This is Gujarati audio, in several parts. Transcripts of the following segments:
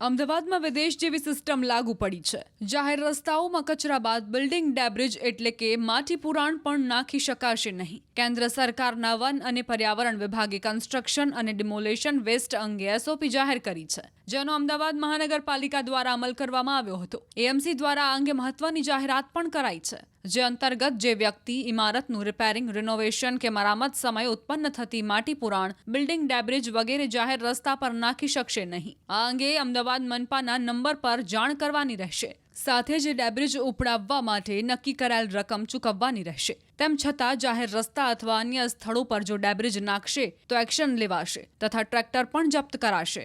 અમદાવાદમાં વિદેશ જેવી સિસ્ટમ લાગુ પડી છે. જાહેર રસ્તાઓમાં કચરા બાદ બિલ્ડિંગ ડેબ્રિજ એટલે કે માટી પુરાણ પણ નાખી શકાશે નહીં. કેન્દ્ર સરકારના વન અને પર્યાવરણ વિભાગે કન્સ્ટ્રક્શન અને ડિમોલેશન વેસ્ટ અંગે એસઓપી જાહેર કરી છે, જેનો અમદાવાદ મહાનગરપાલિકા દ્વારા અમલ કરવામાં આવ્યો હતો. એએમસી દ્વારા આ અંગે મહત્વની જાહેરાત પણ કરાઈ છે. જે અંતર્ગત જે વ્યક્તિ ઇમારતનું રિપેરિંગ રિનોવેશન કે મરામત સમયે ઉત્પન્ન થતી માટી પુરાણ બિલ્ડિંગ ડેબ્રેજ વગેરે જાહેર રસ્તા પર નાખી શકશે નહીં. આ અંગે અમદાવાદ મનપાના નંબર પર જાણ કરવાની રહેશે. સાથે જ ડેબ્રિજ ઉપડાવવા માટે નક્કી કરાયેલ રકમ ચૂકવવાની રહેશે. તેમ છતાં જાહેર રસ્તા અથવા અન્ય સ્થળો પર જો ડેબ્રિજ નાખશે, તો એક્શન લેવાશે તથા ટ્રેક્ટર પણ જપ્ત કરાશે.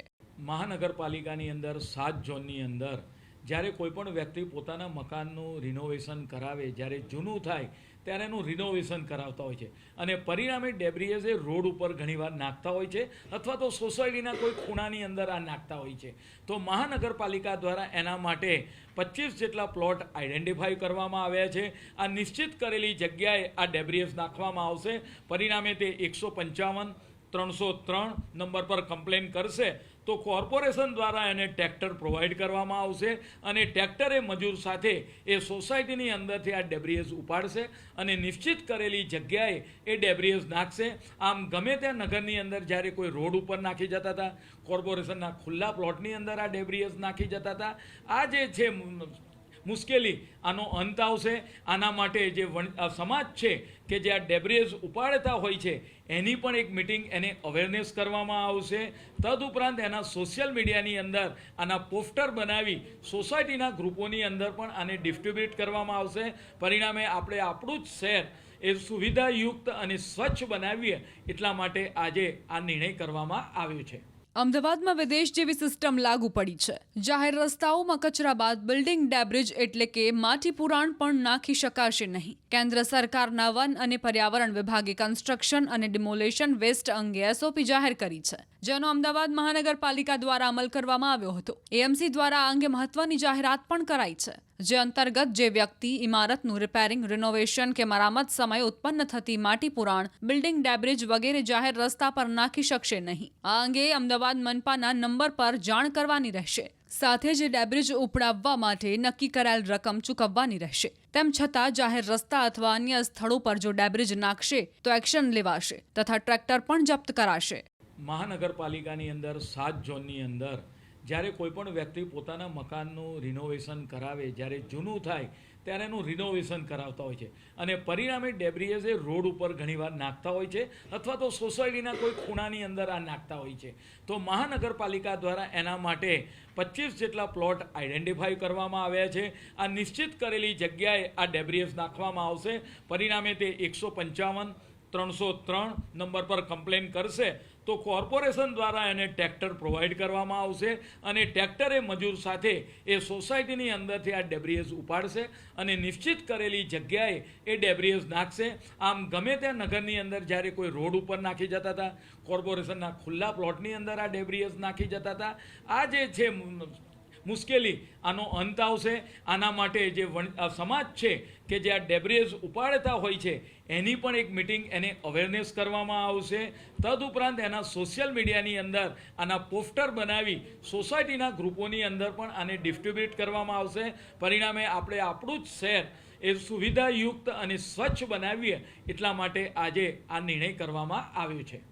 મહાનગરપાલિકાની અંદર સાત ઝોનની અંદર જ્યારે કોઈ પણ વ્યક્તિ પોતાના મકાનનું રિનોવેશન કરાવે, જ્યારે જૂનું થાય, ત્યારે એનું રિનોવેશન કરાવતા હોય છે. અને પરિણામે ડેબ્રીએઝ એ રોડ ઉપર ઘણીવાર નાખતા હોય છે, અથવા તો સોસાયટીના કોઈ ખૂણાની અંદર આ નાખતા હોય છે. તો મહાનગરપાલિકા દ્વારા એના માટે પચીસ જેટલા પ્લોટ આઈડેન્ટિફાઈ કરવામાં આવ્યા છે. આ નિશ્ચિત કરેલી જગ્યાએ આ ડેબ્રીએઝ નાખવામાં આવશે. પરિણામે તે એકસો પંચાવન, ત્રણસો ત્રણ નંબર પર કમ્પ્લેન કરશે. તો કોર્પોરેશન દ્વારા એને ટ્રેક્ટર પ્રોવાઈડ કરવામાં આવશે અને ટ્રેક્ટરે મજૂર સાથે એ સોસાયટીની અંદરથી આ ડેબ્રિએઝ ઉપાડશે અને નિશ્ચિત કરેલી જગ્યાએ એ ડેબ્રિએઝ નાખશે. આમ ગમે ત્યાં નગરની અંદર જ્યારે કોઈ રોડ ઉપર નાખી જતા હતા, કોર્પોરેશનના ખુલ્લા પ્લોટની અંદર આ ડેબ્રિએઝ નાખી જતા હતા. આ જે છે મુશ્કેલી. આનો અંત આવશે. આના માટે જે વણ- સમાજ છે કે જે આ ડેબ્રિએઝ ઉપાડતા હોય છે, એની પણ એક મિટિંગ એને અવેરનેસ કરવામાં આવશે. તદુપરાંત એના સોશિયલ મીડિયાની અંદર આના પોસ્ટર બનાવી સોસાયટીના ગ્રુપોની અંદર પણ આને ડિસ્ટ્રીબ્યુટ કરવામાં આવશે. પરિણામે આપણે આપણું જ શહેર એ સુવિધાયુક્ત અને સ્વચ્છ બનાવીએ એટલા માટે આજે આ નિર્ણય કરવામાં આવ્યો છે. અમદાવાદમાં વિદેશ જેવી સિસ્ટમ લાગુ પડી છે. જાહેર રસ્તાઓમાં કચરા બાદ બિલ્ડિંગ ડેબ્રિજ એટલે કે માટી પુરાણ પણ નાખી શકાશે નહીં. કેન્દ્ર સરકારના વન અને પર્યાવરણ વિભાગે કન્સ્ટ્રક્શન અને ડિમોલેશન વેસ્ટ અંગે એસઓપી જાહેર કરી છે, જેનો અમદાવાદ મહાનગરપાલિકા દ્વારા અમલ કરવામાં આવ્યો હતો. એએમસી દ્વારા આ અંગે મહત્વની જાહેરાત પણ કરાઈ છે. જે અંતર્ગત જે વ્યક્તિ ઇમારતનું રિપેરિંગ રિનોવેશન કે મરામત સમયે ઉત્પન્ન થતી માટી પુરાણ બિલ્ડિંગ ડેબ્રેજ વગેરે જાહેર રસ્તા પર નાખી શકશે નહીં. આ અંગે અમદાવાદ મનપાના નંબર પર જાણ કરવાની રહેશે. સાથે જ ડેબ્રિજ ઉપડાવવા માટે નક્કી કરાયેલ રકમ ચૂકવવાની રહેશે. તેમ છતાં જાહેર રસ્તા અથવા અન્ય સ્થળો પર જો ડેબ્રિજ નાખશે, તો એક્શન લેવાશે તથા ટ્રેક્ટર પણ જપ્ત કરાશે. મહાનગરપાલિકાની અંદર સાત ઝોનની અંદર જ્યારે કોઈ પણ વ્યક્તિ પોતાના મકાનનું રિનોવેશન કરાવે, જ્યારે જૂનું થાય, ત્યારે એનું રિનોવેશન કરાવતા હોય છે. અને પરિણામે ડેબ્રિએઝ એ રોડ ઉપર ઘણીવાર નાખતા હોય છે, અથવા તો સોસાયટીના કોઈ ખૂણાની અંદર આ નાખતા હોય છે. તો મહાનગરપાલિકા દ્વારા એના માટે પચીસ જેટલા પ્લોટ આઈડેન્ટિફાઈ કરવામાં આવ્યા છે. આ નિશ્ચિત કરેલી જગ્યાએ આ ડેબ્રિએઝ નાખવામાં આવશે. પરિણામે તે એકસો પંચાવન, ત્રણસો ત્રણ નંબર પર કમ્પ્લેન કરશે. તો કોર્પોરેશન દ્વારા એને ટ્રેક્ટર પ્રોવાઈડ કરવામાં આવશે અને ટ્રેક્ટરે મજૂર સાથે એ સોસાયટીની અંદરથી આ ડેબ્રિએઝ ઉપાડશે અને નિશ્ચિત કરેલી જગ્યાએ એ ડેબ્રિએઝ નાખશે. આમ ગમે ત્યાં નગરની અંદર જ્યારે કોઈ રોડ ઉપર નાખી જતા હતા, કોર્પોરેશનના ખુલ્લા પ્લોટની અંદર આ ડેબ્રિએઝ નાખી જતા હતા. આ જે છે મુશ્કેલી. આનો અંત આવશે. આના માટે જે વણ- સમાજ છે કે જે આ ડેબ્રિએઝ ઉપાડતા હોય છે, એની પણ એક મિટિંગ એને અવેરનેસ કરવામાં આવશે. તદુપરાંત એના સોશિયલ મીડિયાની અંદર આના પોસ્ટર બનાવી સોસાયટીના ગ્રુપોની અંદર પણ આને ડિસ્ટ્રીબ્યુટ કરવામાં આવશે. પરિણામે આપણે આપણું જ શહેર એ સુવિધાયુક્ત અને સ્વચ્છ બનાવીએ એટલા માટે આજે આ નિર્ણય કરવામાં આવ્યો છે.